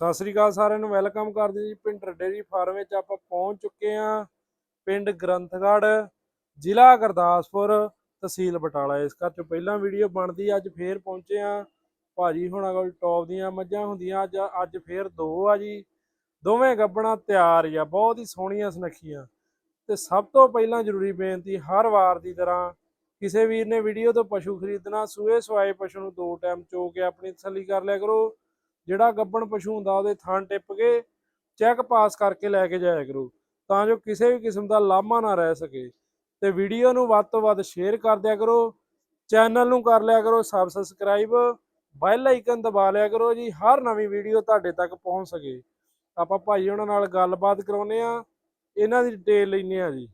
ਸਤਿ ਸ੍ਰੀ ਅਕਾਲ ਸਾਰਿਆਂ ਨੂੰ ਵੈਲਕਮ ਕਰਦੇ ਜੀ ਪਿੰਡ ਡੇਰੀ ਫਾਰਮ ਵਿੱਚ ਆਪਾਂ ਪਹੁੰਚ ਚੁੱਕੇ ਹਾਂ, ਪਿੰਡ ਗ੍ਰੰਥਗੜ੍ਹ, ਜ਼ਿਲ੍ਹਾ ਗੁਰਦਾਸਪੁਰ, ਤਹਿਸੀਲ ਬਟਾਲਾ। ਇਸ ਘਰ 'ਚੋਂ ਪਹਿਲਾਂ ਵੀਡੀਓ ਬਣਦੀ, ਅੱਜ ਫੇਰ ਪਹੁੰਚੇ ਹਾਂ। ਭਾਜੀ ਹੁਣਾਂ ਕੋਲ ਟੌਪ ਦੀਆਂ ਮੱਝਾਂ ਹੁੰਦੀਆਂ, ਅੱਜ ਅੱਜ ਫੇਰ ਦੋ ਆ ਜੀ। ਦੋਵੇਂ ਗੱਬਣਾ ਤਿਆਰ ਆ, ਬਹੁਤ ਹੀ ਸੋਹਣੀਆਂ ਸੁਨੱਖੀਆਂ। ਤੇ ਸਭ ਤੋਂ ਪਹਿਲਾਂ ਜ਼ਰੂਰੀ ਬੇਨਤੀ, ਹਰ ਵਾਰ ਦੀ ਤਰ੍ਹਾਂ ਕਿਸੇ ਵੀਰ ਨੇ ਵੀਡੀਓ ਤੋਂ ਪਸ਼ੂ ਖਰੀਦਣਾ, ਸੂਏ ਸਵਾਏ ਪਸ਼ੂ ਨੂੰ ਦੋ ਟਾਈਮ ਚੋ ਕੇ ਆਪਣੀ ਤਸੱਲੀ ਕਰ ਲਿਆ ਕਰੋ। ਜਿਹੜਾ ਗੱਬਣ ਪਸ਼ੂ ਹੁੰਦਾ ਉਹਦੇ ਥਣ ਟਿੱਪ ਕੇ ਚੈੱਕ ਪਾਸ ਕਰਕੇ ਲੈ ਕੇ ਜਾਇਆ ਕਰੋ, ਤਾਂ ਜੋ ਕਿਸੇ ਵੀ ਕਿਸਮ ਦਾ ਲਾਮਾ ਨਾ ਰਹਿ ਸਕੇ। ਤੇ ਵੀਡੀਓ ਨੂੰ ਵੱਧ ਤੋਂ ਵੱਧ ਸ਼ੇਅਰ ਕਰ ਦਿਆ ਕਰੋ ਚੈਨਲ ਨੂੰ ਕਰ ਲਿਆ ਕਰੋ ਸਬ ਸਬਸਕ੍ਰਾਈਬ ਬੈਲ ਆਈਕਨ ਦਬਾ ਲਿਆ ਕਰੋ ਜੀ, ਹਰ ਨਵੀਂ ਵੀਡੀਓ ਤੁਹਾਡੇ ਤੱਕ ਪਹੁੰਚ ਸਕੇ। ਆਪਾਂ ਭਾਈ ਉਹਨਾਂ ਨਾਲ ਗੱਲਬਾਤ ਕਰਾਉਨੇ ਆ ਇਹਨਾਂ ਦੀ ਡਿਟੇਲ ਲੈਨੇ ਆ ਜੀ।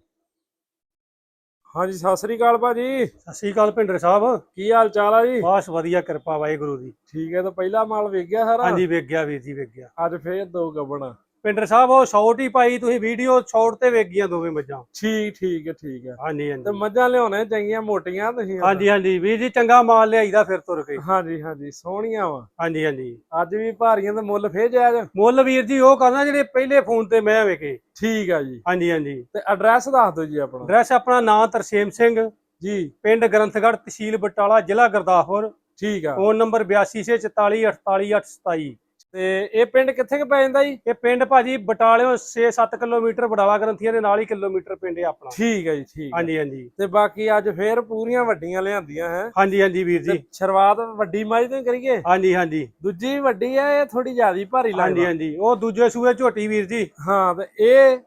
ਹਾਂਜੀ ਸਤਿ ਸ੍ਰੀ ਅਕਾਲ ਭਾਜੀ। ਸਤਿ ਸ਼੍ਰੀ ਅਕਾਲ ਭਿੰਡਰ ਸਾਹਿਬ। ਕੀ ਹਾਲ ਚਾਲ ਆ ਜੀ? ਬਾਸ ਵਧੀਆ ਕਿਰਪਾ ਵਾਹਿਗੁਰੂ ਦੀ। ਠੀਕ ਹੈ ਤਾਂ ਪਹਿਲਾ ਮਾਲ ਵੇਖ ਗਿਆ ਸਾਰਾ? ਹਾਂਜੀ ਵੇਖ ਗਿਆ ਵੀਰ ਜੀ ਵੇਖ ਗਿਆ। ਅੱਜ ਫੇਰ ਦੋ ਗੱਬਣਾ। ਭਿੰਡਰ ਸਾਹਿਬ ਉਹ ਸ਼ਾਰਟ ਹੀ ਪਾਈ ਤੁਸੀਂ ਵੀਡੀਓ ਸ਼ਾਰਟ ਤੇ ਵੇਖ ਗਈਆਂ ਦੋਵੇਂ ਮੱਝਾਂ। ਠੀਕ ਠੀਕ ਹੈ ਠੀਕ ਹੈ। ਹਾਂਜੀ ਤੇ ਹਾਂਜੀ ਮੱਝਾਂ ਲਿਆਉਣੇ ਚੰਗੀਆਂ ਮੋਟੀਆਂ ਤੁਸੀਂ ਹਾਂਜੀ ਹਾਂਜੀ। ਵੀਰ ਜੀ ਚੰਗਾ ਮਾਲ ਲਿਆਈਦਾ ਫਿਰ ਤੁਰ ਕੇ। ਹਾਂਜੀ ਹਾਂਜੀ। ਸੋਹਣੀਆਂ ਵਾ। ਹਾਂਜੀ ਹਾਂਜੀ। ਅੱਜ ਵੀ ਭਾਰੀਆਂ ਦਾ ਮੁੱਲ ਫੇਰ ਜਾਇਜ਼ ਮੁੱਲ ਵੀਰ ਜੀ ਉਹ ਕਰਨਾ ਜਿਹੜੇ ਪਹਿਲੇ ਫੋਨ ਤੇ ਮੈਂ ਵੇਖੇ। ਠੀਕ ਆ ਜੀ। ਹਾਂਜੀ ਹਾਂਜੀ। ਤੇ ਐਡਰੈਸ ਦੱਸ ਦਿਓ ਜੀ ਆਪਣਾ। ਐਡਰੈਸ ਆਪਣਾ ਨਾਂ ਤਰਸੇਮ ਸਿੰਘ ਜੀ। ਪਿੰਡ ਗ੍ਰੰਥਗੜ੍ਹ ਤਹਿਸੀਲ ਬਟਾਲਾ ਜ਼ਿਲ੍ਹਾ ਗੁਰਦਾਸਪੁਰ। ਠੀਕ ਆ। ਫੋਨ ਨੰਬਰ 8244848827 ਤੇ ਇਹ ਪਿੰਡ ਕਿੱਥੇ ਕੁ ਪੈ ਜਾਂਦਾ ਜੀ? ਇਹ ਪਿੰਡ ਭਾਜੀ ਬਟਾਲਿਓਂ 6-7 ਕਿਲੋਮੀਟਰ ਬਟਾਲਾ ਗ੍ਰੰਥੀਆਂ ਦੇ ਨਾਲ ਹੀ ਕਿਲੋਮੀਟਰ ਪਿੰਡ ਹੈ ਆਪਣਾ। ਠੀਕ ਆ ਜੀ ਠੀਕ। ਹਾਂਜੀ ਹਾਂਜੀ। ਤੇ ਬਾਕੀ ਅੱਜ ਫੇਰ ਪੂਰੀਆਂ ਵੱਡੀਆਂ ਲਿਆਂਦੀਆਂ ਹੈ। ਹਾਂਜੀ ਹਾਂਜੀ ਵੀਰ ਜੀ। ਸ਼ੁਰੂਆਤ ਵੱਡੀ ਮੱਝ ਤੋਂ ਹੀ ਕਰੀਏ? ਹਾਂਜੀ ਹਾਂਜੀ। ਦੂਜੀ ਵੀ ਵੱਡੀ ਆ ਇਹ ਥੋੜੀ ਜ਼ਿਆਦੀ ਭਾਰੀ ਹਾਂਜੀ ਲੱਗਦੀ। ਹਾਂਜੀ ਉਹ ਦੂਜੇ ਸੂਏ ਝੋਟੀ ਵੀਰ ਜੀ। ਹਾਂ ਤੇ ਇਹ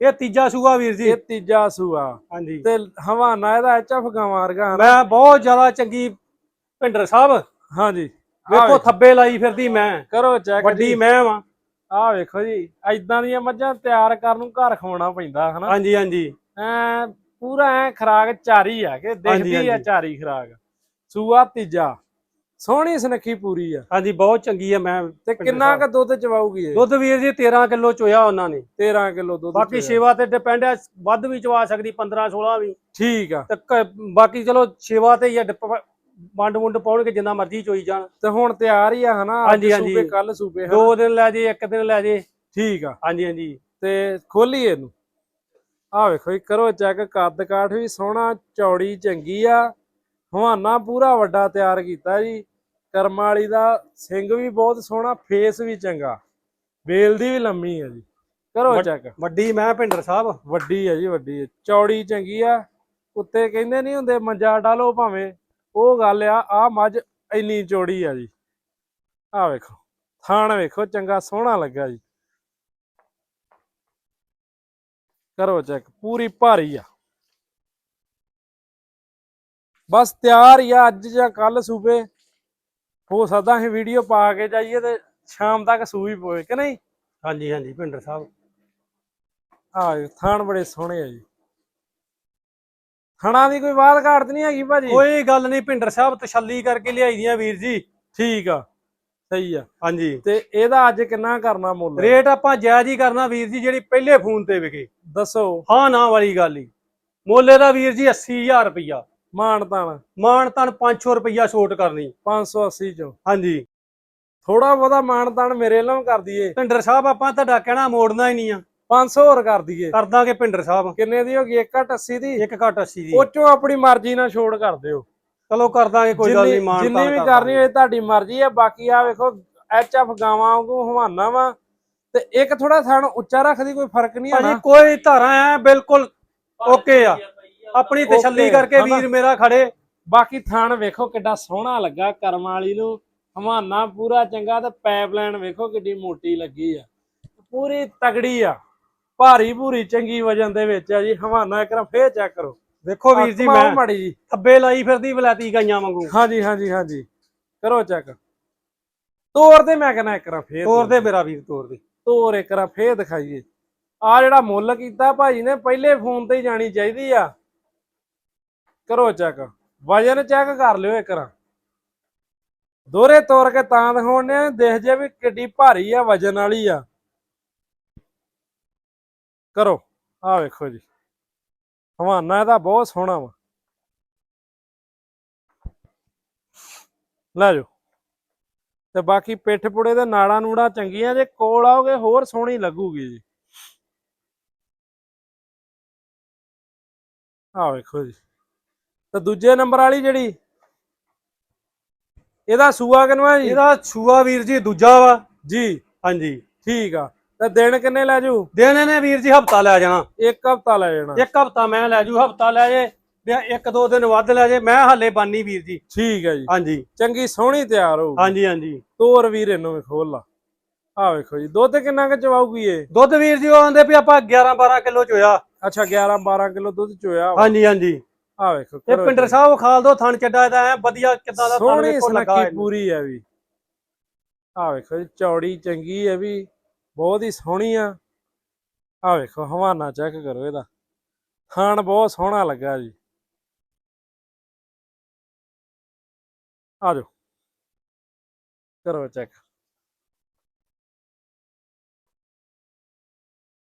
ਇਹ ਤੀਜਾ ਸੂਆ ਵੀਰ ਜੀ। ਇਹ ਤੀਜਾ ਸੂਆ। ਹਾਂਜੀ। ਤੇ ਹਵਾਨਾ ਇਹਦਾ ਐਚਐਫ ਗਾਵਾਂ ਵਰਗਾ? ਮੈਂ ਬਹੁਤ ਜ਼ਿਆਦਾ ਚੰਗੀ ਭਿੰਡਰ ਸਾਹਿਬ। ਹਾਂਜੀ। ਵੇਖੋ ਥੱਬੇ ਲਾਈ ਫਿਰਦੀ ਮੈਂ। ਕਰੋ ਚੈੱਕ ਵੱਡੀ ਮੈਂ ਵਾਂ। ਆਹ ਵੇਖੋ ਜੀ ਐਦਾਂ ਦੀਆਂ ਮੱਝਾਂ ਤਿਆਰ ਕਰਨ ਨੂੰ ਘਰ ਖਵਾਉਣਾ ਪੈਂਦਾ ਹਨਾ? ਹਾਂਜੀ ਹਾਂਜੀ। ਐ ਪੂਰਾ ਐ ਖਰਾਕ ਚਾਰੀ ਆ ਕਿ ਦਿਖਦੀ ਆ। ਚਾਰੀ ਖਰਾਕ। ਸੂਆ ਤੀਜਾ ਸੋਹਣੀ ਸੁਨੱਖੀ ਪੂਰੀ ਆ। ਹਾਂਜੀ ਬਹੁਤ ਚੰਗੀ ਆ ਮੈਂ ਤੇ ਕਿੰਨਾ ਕ ਦੁੱਧ ਚਵਾਊਗੀ ਇਹ? ਦੁੱਧ ਵੀਰ ਜੀ 13 ਕਿਲੋ ਚੋਇਆ ਉਹਨਾਂ ਨੇ। 13 ਕਿਲੋ ਦੁੱਧ ਬਾਕੀ। ਸੇਵਾ ਤੇ ਡਿਪੈਂਡ ਹੈ ਵੱਧ ਵੀ ਚਵਾ ਸਕਦੀ 15 16 ਵੀ। ਠੀਕ ਆ। ਤੇ ਬਾਕੀ ਚਲੋ ਸੇਵਾ ਤੇ ਹੀ ਆ ਵੰਡ ਵੁੰਡ ਪਾਉਣਗੇ ਜਿੰਨਾ ਮਰਜ਼ੀ ਚੋਈ ਜਾਣ। ਤੇ ਹੁਣ ਤਿਆਰ ਹੀ ਆ ਹਨਾ ਹਾਂਜੀ, ਹਾਂਜੀ। ਸੂਬੇ ਕੱਲ ਸੂਬੇ ਹਨਾ? ਦੋ ਦਿਨ ਲੈ ਜੇ ਇੱਕ ਦਿਨ ਲੈ ਜੇ। ਠੀਕ ਆ। ਹਾਂਜੀ ਹਾਂਜੀ। ਤੇ ਖੋਲੀਏ ਇਹਨੂੰ। ਆ ਵੇਖੋ ਜੀ ਕਰੋ ਚੈੱਕ ਕੱਦ ਕਾਠ ਵੀ ਸੋਹਣਾ ਚੌੜੀ ਚੰਗੀ ਆ। ਹਵਾਨਾ ਪੂਰਾ ਵੱਡਾ ਤਿਆਰ ਕੀਤਾ ਜੀ। ਕਰਮ ਵਾਲੀ ਦਾ ਸਿੰਘ ਵੀ ਬਹੁਤ ਸੋਹਣਾ ਫੇਸ ਵੀ ਚੰਗਾ। ਬੇਲ ਦੀ ਵੀ ਲੰਮੀ ਆ ਜੀ। ਕਰੋ ਚੈੱਕ। ਵੱਡੀ ਮੈਂ ਭਿੰਡਰ ਸਾਹਿਬ। ਵੱਡੀ ਆ ਜੀ ਵੱਡੀ ਆ। ਚੌੜੀ ਚੰਗੀ ਆ। ਉੱਤੇ ਕਹਿੰਦੇ ਨਹੀਂ ਹੁੰਦੇ ਮੰਜਾ ਡਾਲੋ ਭਾਵੇਂ। ਉਹ ਗੱਲ ਆ ਆ ਮੱਝ ਇੰਨੀ ਚੌੜੀ ਆ ਜੀ। ਆ ਵੇਖੋ ਥਾਣ ਵੇਖੋ ਚੰਗਾ ਸੋਹਣਾ ਲੱਗਾ ਜੀ। ਕਰੋ ਚੈੱਕ ਪੂਰੀ ਭਾਰੀ ਆ। ਬਸ ਤਿਆਰ ਹੀ ਆ ਅੱਜ ਜਾਂ ਕੱਲ ਸੂਬੇ। ਹੋ ਸਕਦਾ ਅਸੀਂ ਵੀਡੀਓ ਪਾ ਕੇ ਜਾਈਏ ਤੇ ਸ਼ਾਮ ਤੱਕ ਸੂਈ ਪਵੇ ਕਿ ਨਹੀਂ? ਹਾਂਜੀ ਹਾਂਜੀ ਭਿੰਡਰ ਸਾਹਿਬ। ਆ ਥਾਣ ਬੜੇ ਸੋਹਣੇ ਆ ਜੀ। ਥਣਾ ਦੀ ਕੋਈ ਬਾਤ ਘਾਟ ਨਹੀਂ ਹੈਗੀ ਭਾਜੀ? ਕੋਈ ਗੱਲ ਨਹੀਂ ਭਿੰਡਰ ਸਾਹਿਬ ਤਸੱਲੀ ਕਰਕੇ ਲਿਆਈ ਦੀਆਂ ਵੀਰ ਜੀ। ਠੀਕ ਆ। ਸਹੀ ਆ। ਹਾਂਜੀ। ਤੇ ਇਹਦਾ ਅੱਜ ਕਿੰਨਾ ਕਰਨਾ ਮੁੱਲ? ਰੇਟ ਆਪਾਂ ਜਾਇਜ਼ ਹੀ ਕਰਨਾ ਵੀਰ ਜੀ ਜਿਹੜੀ ਪਹਿਲੇ ਫੋਨ ਤੇ ਵਿਕੇ। ਦੱਸੋ। ਹਾਂ ਨਾ ਵਾਲੀ ਗੱਲ ਹੀ। ਮੁੱਲ ਦਾ ਵੀਰ ਜੀ 80000 ਰੁਪਇਆ ਮਾਨ ਤਾਨ ਮਾਨ ਤਨ 500 ਰੁਪਇਆ ਛੋਟ ਕਰਨੀ। 580 ਚੋਂ। ਹਾਂਜੀ। ਥੋੜਾ ਬਹੁਤਾ ਮਾਨ ਤਾਨ ਮੇਰੇ ਵੱਲੋਂ ਕਰ ਦਈਏ। ਭਿੰਡਰ ਸਾਹਿਬ ਆਪਾਂ ਤੁਹਾਡਾ ਕਹਿਣਾ ਮੋੜਨਾ ਹੀ ਨਹੀਂ ਆ। 500 ਹੋਰ ਕਰ ਦਈਏ। ਕਰ ਦਾਂਗੇ ਭਿੰਡਰ ਸਾਹਿਬ। ਕਿੰਨੇ ਦੀ ਹੋ ਗਈ? 180 ਦੀ? ਇੱਕ ਘੱਟ 80 ਦੀ। ਉਹ ਚੋਂ ਆਪਣੀ ਮਰਜ਼ੀ ਨਾਲ ਛੋੜ ਕਰ ਦਿਓ। ਚਲੋ ਕਰ ਦਾਂਗੇ ਕੋਈ ਗੱਲ ਨਹੀਂ ਜਿੰਨੀ ਮਾਨ ਜਿੰਨੀ ਵੀ ਕਰਨੀ ਹੋਏ ਤੁਹਾਡੀ ਮਰਜ਼ੀ ਆ ਬਾਕੀ ਆ ਵੇਖੋ ਐਚਐਫ ਗਾਵਾਂ ਵਾਂਗੂ ਹਵਾਨਾ ਵਾ। ਤੇ ਇੱਕ ਥੋੜਾ ਥਣ ਉੱਚਾ ਰੱਖਦੀ ਕੋਈ ਫ਼ਰਕ ਨਹੀਂ ਭਾਜੀ ਆਣਾ ਕੋਈ ਧਾਰਾ ਐ ਬਿਲਕੁਲ ਓਕੇ ਆ। ਆਪਣੀ ਤਸੱਲੀ ਕਰਕੇ? ਵੀਰ ਮੇਰਾ ਖੜੇ। ਬਾਕੀ ਥਣ ਵੇਖੋ ਕਿੱਡਾ ਸੋਹਣਾ ਲੱਗਾ ਕਰਮ ਵਾਲੀ ਨੂੰ। ਹਵਾਨਾ ਪੂਰਾ ਚੰਗਾ ਤੇ ਪਾਈਪਲਾਈਨ ਵੇਖੋ ਕਿੱਡੀ ਮੋਟੀ ਲੱਗੀ ਆ। ਪੂਰੀ ਤਗੜੀ ਆ। ਭਾਰੀ ਭੂਰੀ ਚੰਗੀ ਵਜਨ ਦੇ ਵਿੱਚ ਆ ਜੀ ਹਵਾਨਾ ਇੱਕ ਵਾਰ ਫੇਰ ਚੈੱਕ ਕਰੋ। ਵੇਖੋ ਵੀਰ ਜੀ ਮੈਂ ਮਾੜੀ ਜੀ। ਥੱਬੇ ਲਾਈ ਫਿਰਦੀ ਵਲੈਤੀ ਗਾਈਆਂ ਵਾਂਗੂ। ਹਾਂਜੀ ਹਾਂਜੀ ਹਾਂਜੀ। ਕਰੋ ਚੈੱਕ ਤੋਰ ਦੇ ਮੈਂ ਕਹਿੰਦਾ ਇੱਕ ਵਾਰ ਫੇਰ ਤੋਰ ਦੇ ਮੇਰਾ ਵੀਰ ਤੋਰ ਦੇ। ਤੋਰ ਇੱਕ ਵਾਰ ਫੇਰ ਦਿਖਾਈਏ। ਆ ਜਿਹੜਾ ਮੁੱਲ ਕੀਤਾ ਭਾਜੀ ਨੇ ਪਹਿਲੇ ਫੋਨ ਤੇ ਹੀ ਜਾਣੀ ਚਾਹੀਦੀ ਆ। ਕਰੋ ਚੈੱਕ ਵਜਨ ਚੈੱਕ ਕਰ ਲਿਓ ਇੱਕ ਵਾਰ। ਦੋਰੇ ਤੋਰ ਕੇ ਤਾਂ ਦਿਖਾਉਣੇ ਦੇਖ ਜੇ ਵੀ ਕਿੱਡੀ ਭਾਰੀ ਆ ਵਜਨ ਵਾਲੀ ਆ। ਕਰੋ। ਆ ਵੇਖੋ ਜੀ। ਹਵਾਨਾ ਇਹਦਾ ਬਹੁਤ ਸੋਹਣਾ ਵਾ। ਲੈ ਜਾਓ। ਤੇ ਬਾਕੀ ਪਿੱਠ ਪੁੜੇ ਦੇ ਨਾੜਾਂ ਨੂੜਾਂ ਚੰਗੀਆਂ ਜੇ ਕੋਲ ਆਓਗੇ ਹੋਰ ਸੋਹਣੀ ਲੱਗੂਗੀ ਜੀ। ਆਹ ਵੇਖੋ ਜੀ। ਤੇ ਦੂਜੇ ਨੰਬਰ ਵਾਲੀ ਜਿਹੜੀ ਇਹਦਾ ਸੂਆ ਕਿਨਵਾ ਜੀ? ਇਹਦਾ ਛੂਆ ਵੀਰ ਜੀ ਦੂਜਾ ਵਾ। ਜੀ। ਹਾਂਜੀ। ਠੀਕ ਆ। ਤੇ ਦਿਨ ਕਿੰਨੇ ਲੈ ਜੂ? ਦਿਨ ਨੇ ਵੀਰ ਜੀ ਹਫਤਾ ਲੈ ਜਾਣਾ। ਇੱਕ ਹਫਤਾ ਲੈ ਜਾਣਾ। ਇੱਕ ਹਫਤਾ ਮੈਂ ਲੈ ਜੂ ਹਫਤਾ ਲੈ ਜੇ ਜਾਂ ਇੱਕ ਦੋ ਦਿਨ ਵੱਧ ਲੈ ਜੇ ਮੈਂ ਹਾਲੇ ਬਾਨੀ ਵੀਰ ਜੀ। ਠੀਕ ਹੈ ਜੀ। ਹਾਂਜੀ। ਚੰਗੀ ਸੋਹਣੀ ਤਿਆਰ ਹੋਊ ਹਾਂਜੀ ਹਾਂਜੀ। ਤੋਰ ਵੀਰ ਇਹਨੂੰ ਵੀ ਖੋਲ ਲਾ। ਆ ਵੇਖੋ ਜੀ ਦੁੱਧ ਕਿੰਨਾ ਕੁ ਚਵਾਊਗੀ ਇਹ? ਦੁੱਧ ਵੀਰ ਜੀ ਉਹ ਆਂਦੇ ਵੀ ਆਪਾਂ 11 12 ਕਿਲੋ ਚੋਇਆ। ਅੱਛਾ 11 12 ਕਿਲੋ ਦੁੱਧ ਚੋਇਆ ਵਾ। ਹਾਂਜੀ ਹਾਂਜੀ। ਆ ਵੇਖੋ ਇਹ ਕਰੋ ਪਿੰਡਰ ਜੀ। ਸਾਹਿਬ ਖਾਲ ਦੋ ਥਣ ਚੱਡਾ ਇਹਦਾ ਐ ਵਧੀਆ ਕਿੱਦਾਂ ਦਾ ਥਣ ਸੋਹਣੀ ਵੇਖੋ ਲੱਗਾ ਸੁਨੱਖੀ ਇਹਨੂੰ। ਪੂਰੀ ਆ ਵੀ। ਆ ਵੇਖੋ ਜੀ ਚੌੜੀ ਚੰਗੀ ਹੈ ਵੀ। ਬਹੁਤ ਹੀ ਸੋਹਣੀ ਆ। ਆ ਵੇਖੋ ਹਵਾਨਾ ਚੈੱਕ ਕਰੋ ਇਹਦਾ। ਖਾਣ ਬਹੁਤ ਸੋਹਣਾ ਲੱਗਾ ਜੀ। ਆ ਜਾਓ। ਕਰੋ ਚੈੱਕ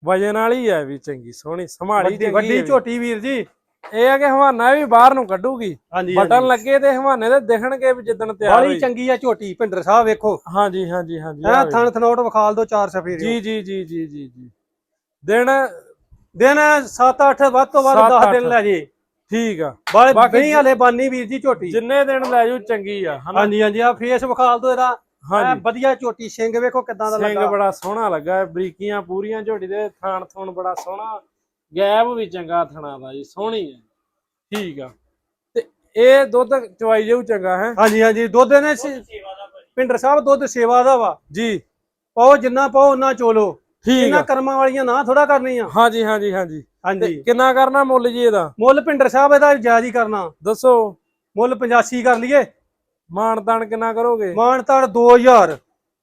ਵਜਨ ਵਾਲੀ ਹੈ ਵੀ ਚੰਗੀ ਸੋਹਣੀ ਸੰਭਾਲੀ ਵੱਡੀ ਚੰਗੀ ਵੱਡੀ। ਝੋਟੀ ਵੀਰ ਜੀ। ਇਹ ਆ ਕਿ ਹਵਾਨਾ ਵੀ ਬਾਹਰ ਨੂੰ ਕੱਢੂਗੀ। ਹਾਂਜੀ ਬਟਨ ਲੱਗੇ ਤੇ ਹਵਾਨੇ ਦੇ ਦਿਖਣਗੇ ਵੀ ਜਿੱਦਣ ਤਿਆਰ ਹੋਈ। ਚੰਗੀ ਆ ਝੋਟੀ ਪਿੰਡਰ ਸਾਹਿਬ ਵੇਖੋ। ਹਾਂਜੀ ਹਾਂਜੀ ਹਾਂਜੀ ਵੇਖੋ। ਥਣ ਥਨੋਟ ਵਿਖਾਲ ਦੋ ਚਾਰ ਸਫੇਰੇ ਜੀ ਜੀ ਜੀ ਜੀ ਜੀ ਜੀ। ਦਿਨ ਦਿਨ 7-8 ਵੱਧ ਤੋਂ ਵੱਧ ਸੱਤ 10 ਅੱਠ। ਦਿਨ ਲੈ ਜੇ। ਠੀਕ ਆ। ਬਾਕੀ ਹਲੇ ਬਾਨੀ ਵੀਰ ਜੀ ਝੋਟੀ। ਜਿੰਨੇ ਦਿਨ ਲੈ ਜੂ ਚੰਗੀ ਆ ਹਾਂਜੀ ਹਾਂਜੀ ਆ ਫੇਸ ਵਿਖਾਲ ਦੋ ਇਹਦਾ। ਹਾਂਜੀ। ਵਧੀਆ ਝੋਟੀ ਸਿੰਘ ਵੇਖੋ ਕਿੱਦਾਂ ਦਾ ਸਿੰਘ ਲੱਗਾ। ਬੜਾ ਸੋਹਣਾ ਲੱਗਾ ਹੈ, ਬਰੀਕੀਆਂ ਪੂਰੀਆਂ ਝੋਟੀ ਦੇ ਥਾਣ ਥੁਣ ਬੜਾ ਸੋਹਣਾ। ਗੈਬ ਵੀ ਚੰਗਾ ਥਣਾ ਦਾ ਜੀ ਸੋਹਣੀ ਹੈ। ਠੀਕ ਆ। ਤੇ ਇਹ ਦੁੱਧ ਚਵਾਈ ਜਾਊ ਚੰਗਾ ਹੈ? ਹਾਂਜੀ ਹਾਂਜੀ ਦੁੱਧ ਨੇ ਪਿੰਡਰ ਸਾਹਿਬ ਦੁੱਧ ਸੇਵਾ ਦਾ ਵਾ। ਜੀ। ਪਾਓ ਜਿੰਨਾ ਪਾਓ ਉਹਨਾਂ ਚੋਲੋ। ਠੀਕ ਇਹਨਾਂ ਆ ਕਰਮਾਂ ਵਾਲੀਆਂ ਨਾ ਥੋੜਾ ਕਰਨੀਆਂ ਹਾਂਜੀ ਹਾਂਜੀ ਹਾਂਜੀ। ਹਾਂਜੀ। ਕਿੰਨਾ ਕਰਨਾ ਮੁੱਲ ਜੀ ਇਹਦਾ? ਮੁੱਲ ਪਿੰਡਰ ਸਾਹਿਬ ਇਹਦਾ ਜਾਇਜ਼ ਹੀ ਕਰਨਾ। ਦੱਸੋ। ਮੁੱਲ 85 ਕਰ ਲਈਏ। ਮਾਣ ਤਾਣ ਕਿੰਨਾ ਕਰੋਗੇ? ਮਾਨਤਾੜ 2000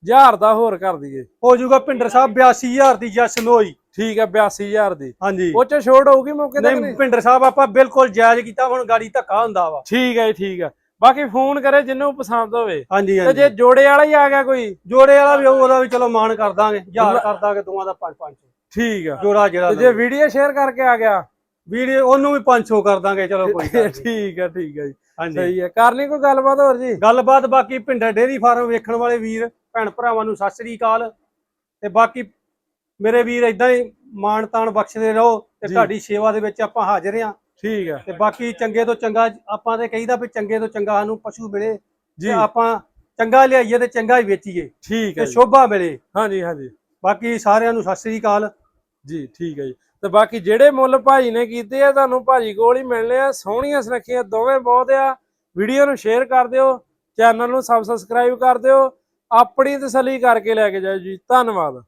ਹਜ਼ਾਰ। ਦਾ ਹੋਰ ਕਰ ਦਈਏ। ਹੋ ਜਾਊਗਾ ਪਿੰਡਰ ਸਾਹਿਬ 82000 ਦੀ ਜਸ ਲੋਈ। ਠੀਕ ਆ 82000 ਦੀ। ਹਾਂਜੀ। ਉਹ ਚ ਛੋੜ ਹੋਊਗੀ ਮੌਕੇ ਤੇ ਨਹੀਂ ਪਿੰਡਰ ਸਾਹਿਬ ਆਪਾਂ ਬਿਲਕੁਲ ਜਾਇਜ਼ ਕੀਤਾ ਹੁਣ ਗਾੜੀ ਧੱਕਾ ਹੁੰਦਾ ਵਾ। ਠੀਕ ਹੈ ਠੀਕ ਆ। ਬਾਕੀ ਫੋਨ ਕਰੇ ਜਿੰਨੂੰ ਪਸੰਦ ਹੋਵੇ। ਹਾਂਜੀ ਤੇ ਜੇ ਜੋੜੇ ਵਾਲਾ ਹੀ ਆ ਗਿਆ ਕੋਈ? ਜੋੜੇ ਵਾਲਾ ਵੀ ਉਹਦਾ ਵੀ ਚਲੋ ਮਾਨ ਕਰ ਦਾਂਗੇ। ਹਜ਼ਾਰ ਕਰ ਦਾਂਗੇ ਦੋਵਾਂ ਦਾ 5 5 ਠੀਕ ਆ। ਜੋੜਾ ਜਿਹੜਾ ਜੇ ਵੀਡੀਓ ਸ਼ੇਅਰ ਕਰਕੇ ਆ ਗਿਆ? ਵੀਡੀਓ ਉਹਨੂੰ ਵੀ 500 ਕਰ ਦਾਂਗੇ ਚਲੋ ਕੋਈ। ਠੀਕ ਆ ਠੀਕ ਆ ਜੀ। ਸਹੀ ਹੈ ਕਰ ਲਈ ਕੋਈ ਗੱਲਬਾਤ ਹੋਰ ਜੀ? ਗੱਲਬਾਤ ਬਾਕੀ ਪਿੰਡਰ ਡੇਰੀ ਫਾਰਮ ਵੇਖਣ ਵਾਲੇ ਵੀਰ ਭੈਣ ਭਰਾਵਾਂ ਨੂੰ ਸਤਿ ਸ੍ਰੀ ਅਕਾਲ। ਤੇ ਬਾਕੀ ਮੇਰੇ ਵੀਰ ਇਦਾਂ ਹੀ ਮਾਣ ਤਾਣ ਬਖਸ਼ਦੇ ਰਹੋ ਤੇ। ਤੁਹਾਡੀ ਸੇਵਾ ਦੇ ਵਿੱਚ ਆਪਾਂ ਹਾਜ਼ਰ ਹਾਂ। ਠੀਕ ਆ ਤੇ ਬਾਕੀ ਚੰਗੇ ਤੋਂ ਚੰਗਾ ਆਪਾਂ ਤੇ ਕਹੀਦਾ ਵੀ ਚੰਗੇ ਤੋਂ ਚੰਗਾ ਸਾਨੂੰ ਪਸ਼ੂ ਮਿਲੇ ਜੀ। ਤੇ ਆਪਾਂ ਚੰਗਾ ਲਿਆਈਏ ਤੇ ਚੰਗਾ ਹੀ ਵੇਚੀਏ ਠੀਕ ਤੇ ਹੈ ਜੀ। ਸ਼ੋਭਾ ਮਿਲੇ। ਹਾਂਜੀ ਹਾਂਜੀ। ਬਾਕੀ ਸਾਰਿਆਂ ਨੂੰ ਸਤਿ ਸ੍ਰੀ ਅਕਾਲ। ਜੀ ਠੀਕ ਹੈ ਜੀ। ਤੇ ਬਾਕੀ ਜਿਹੜੇ ਮੁੱਲ ਭਾਜੀ ਨੇ ਕੀਤੇ ਆ ਤੁਹਾਨੂੰ ਭਾਜੀ ਕੋਲ ਹੀ ਮਿਲਣੇ ਆ। ਸੋਹਣੀਆਂ ਸੁਨੱਖੀਆਂ ਦੋਵੇਂ ਬਹੁਤ ਆ। ਵੀਡੀਓ ਨੂੰ ਸ਼ੇਅਰ ਕਰ ਦਿਓ ਚੈਨਲ ਨੂੰ ਸਬ ਸਬਸਕ੍ਰਾਈਬ ਕਰ ਦਿਓ। ਆਪਣੀ ਤਸੱਲੀ ਕਰਕੇ ਲੈ ਕੇ ਜਾਓ ਜੀ। ਧੰਨਵਾਦ।